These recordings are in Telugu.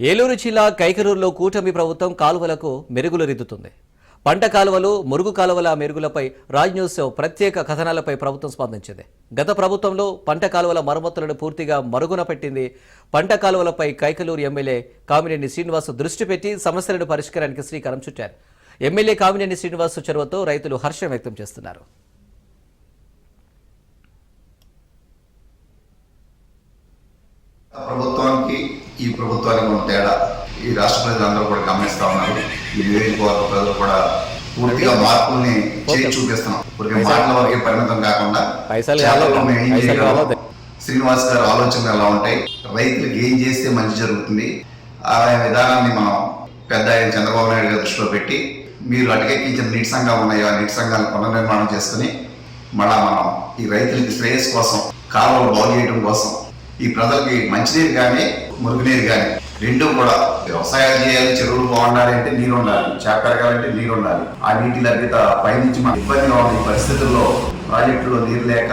ఏలూరు జిల్లా కైకరూరులో కూటమి ప్రభుత్వం కాలువలకు మెరుగులు రిద్దుతుంది. పంట కాలువలు మురుగు కాలువల మెరుగులపై రాజ్ న్యూస్ ప్రత్యేక కథనాలపై ప్రభుత్వం స్పందించింది. గత ప్రభుత్వంలో పంట కాలువల మరమ్మతులను పూర్తిగా మరుగున పెట్టింది. పంట కాలువలపై కైకలూరు ఎమ్మెల్యే కామినేని శ్రీనివాస్ దృష్టి పెట్టి సమస్యలను పరిష్కారానికి శ్రీకారం చుట్టారు. ఎమ్మెల్యే కామినేని శ్రీనివాస్ చొరవతో రైతులు హర్షం వ్యక్తం చేస్తున్నారు ప్రభుత్వానికి ఈ ప్రభుత్వానికి ఉన్న తేడా. ఈ రాష్ట్ర ప్రజలందరూ కూడా గమనిస్తా ఉన్నారు. ఈ నియోజకవర్గ ప్రజలు కూడా పూర్తిగా మార్పుల్ని చేసి చూపిస్తున్నాం. మాటల వరకే పరిమితం కాకుండా. శ్రీనివాస్ గారి ఆలోచనలు ఎలా ఉంటాయి? రైతులకు ఏం చేస్తే మంచి జరుగుతుంది? ఆయా విధానాన్ని మనం పెద్ద ఆయన చంద్రబాబు నాయుడు గారి దృష్టిలో పెట్టి మీరు అటకెక్కించిన నీటి సంఘాలు ఉన్నాయో? ఆ నీటి సంఘాలను పునర్నిర్మాణం చేసుకుని మళ్ళా మనం ఈ రైతులకి శ్రేయస్ కోసం కాలువలు బాగు చేయడం కోసం ఈ ప్రజలకి మంచినీరు కానీ మురుగునీరు కానీ రెండు కూడా వ్యవసాయాలు చేయాలి చెరువులు బాగుండాలి అంటే నీరు ఉండాలి చేప పెరగాలంటే నీరు ఉండాలి ఆ నీటి లభ్యత పైనుంచి మన ఇబ్బందిగా ఉంది పరిస్థితుల్లో ప్రాజెక్టులో నీరు లేక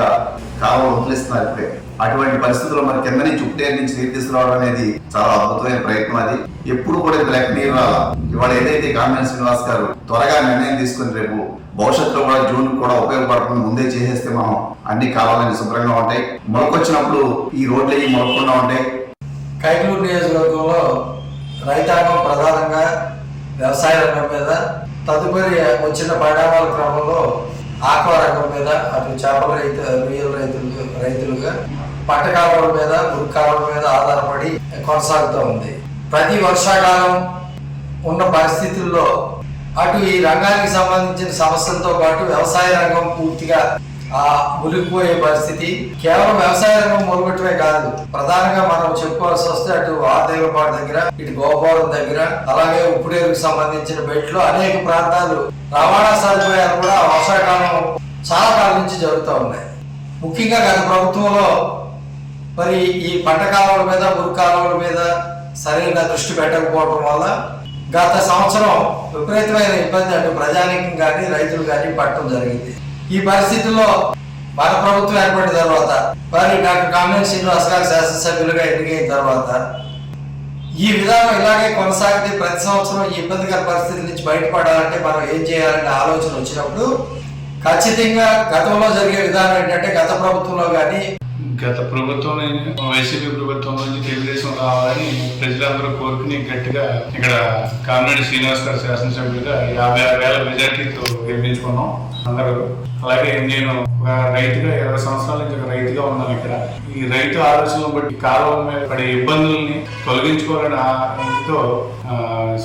కాలువలు వదిలిస్తున్నారు ఇప్పుడే. అటువంటి పరిస్థితుల్లో మన కింద నుంచి ఉప్పేరు నుంచి నీరు తీసుకురావడం అనేది చాలా అద్భుతమైన ప్రయత్నం అది. ఎప్పుడు కూడా ఇది లెక్క నీరు రాలా. ఇవాళ ఏదైతే కామినేని శ్రీనివాస్ గారు త్వరగా నిర్ణయం తీసుకుని రేపు భవిష్యత్తులో కూడా జూన్ కూడా ఉపయోగపడుతుంది ముందే చేసేస్తే మనం అన్ని కాలాలని శుభ్రంగా ఉంటాయి. మొలకొచ్చినప్పుడు ఈ రోడ్లు మొలకుండా ఉంటాయి? కైకలూరు నియోజకవర్గంలో రైతాంగం ప్రధానంగా వ్యవసాయ రంగం మీద తదుపరి వచ్చిన పరిణామాల క్రమంలో ఆక్వా రంగం మీద అటు చేపల రైతు రొయ్యల రైతులు రైతులుగా పంట మీద మురుగు మీద ఆధారపడి కొనసాగుతూ ఉంది. ప్రతి వర్షాకాలం ఉన్న పరిస్థితుల్లో అటు ఈ రంగానికి సంబంధించిన సమస్యలతో పాటు వ్యవసాయ రంగం పూర్తిగా ఆ మునిగిపోయే పరిస్థితి కేవలం వ్యవసాయ రంగం మునగటమే కాదు ప్రధానంగా మనం చెప్పుకోవాల్సి వస్తే అటు ఆదేవపాడు దగ్గర ఇటు గోపాలం దగ్గర అలాగే ఉప్పుడేరుకు సంబంధించిన బెట్లు అనేక ప్రాంతాలు రవాణా సదుపాయాలు కూడా వర్షాకాలం చాలా కాలం నుంచి జరుగుతూ ఉన్నాయి. ముఖ్యంగా గత ప్రభుత్వంలో మరి ఈ పంట కాలువల మీద మురుగు కాలువల మీద సరైన దృష్టి పెట్టకపోవడం వల్ల గత సంవత్సరం విపరీతమైన ఇబ్బంది అటు ప్రజానీకం కానీ రైతులు కానీ పట్టడం జరిగింది. ఈ పరిస్థితుల్లో మన ప్రభుత్వం ఏర్పడిన తర్వాత మరి డాక్టర్ కామినేని శ్రీనివాస్ గారు శాసనసభ్యులుగా ఎన్నికైన తర్వాత ఈ విధానం ఇలాగే కొనసాగితే ప్రతి సంవత్సరం ఈ ఇబ్బందికర పరిస్థితి నుంచి బయటపడాలంటే మనం ఏం చేయాలనే ఆలోచన వచ్చినప్పుడు ఖచ్చితంగా గతంలో జరిగే విధానం ఏంటంటే గత ప్రభుత్వంలో కానీ గత ప్రభుత్వం వైసీపీ ప్రభుత్వం నుంచి తెలుగుదేశం రావాలని ప్రజలందరూ కోరుకుని గట్టిగా ఇక్కడ కామిరెడ్డి శ్రీనివాస్ గారు శాసనసభ్యులుగా యాభై ఆరు వేల మెజార్టీతో గెలిపించుకున్నాం అందరూ. అలాగే నేను ఒక రైతుగా ఇరవై సంవత్సరాల నుంచి ఒక రైతుగా ఉన్నాను ఇక్కడ. ఈ రైతు ఆలోచనలు బట్టి కాలువల మీద పడే ఇబ్బందుల్ని తొలగించుకోవాలని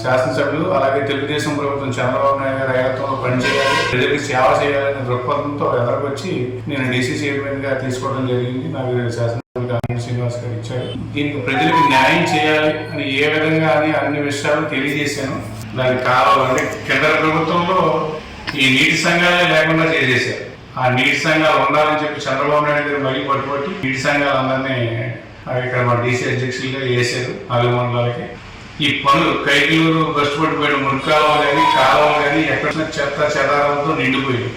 శాసనసభ్యులు అలాగే తెలుగుదేశం ప్రభుత్వం చంద్రబాబు నాయుడు గారి నాయకత్వంలో పనిచేయాలి ప్రజలకు సేవ చేయాలనే దృక్పథంతో ఎదరకొచ్చి నేను డీసీ చైర్మన్గా తీసుకోవడం జరిగింది. నాకు శాసనసభ్యులు కామిరెడ్డి శ్రీనివాస్ గారు ఇచ్చారు. దీనికి ప్రజలకు న్యాయం చేయాలి అని ఏ విధంగా అని అన్ని విషయాలు తెలియజేశాను. దానికి కావాలంటే కేంద్ర ప్రభుత్వంలో ఈ నీటి సంఘాలే లేకుండా చేసేసారు ఆ నీటి సంఘాలు ఉండాలని చెప్పి చంద్రబాబు నాయుడు గారు మళ్ళీ పట్టుబట్టి నీటి సంఘాలు అందరినీ ఆ, ఇక్కడ మా డీసీ అధ్యక్షులుగా వేసారు నాలుగు మండలాలకి. ఈ పనులు కైకిలూరు బస్టు పట్టిపోయిన మురికాలు కానీ కాలం కానీ ఎక్కడ చెత్త చెదారంతో నిండిపోయింది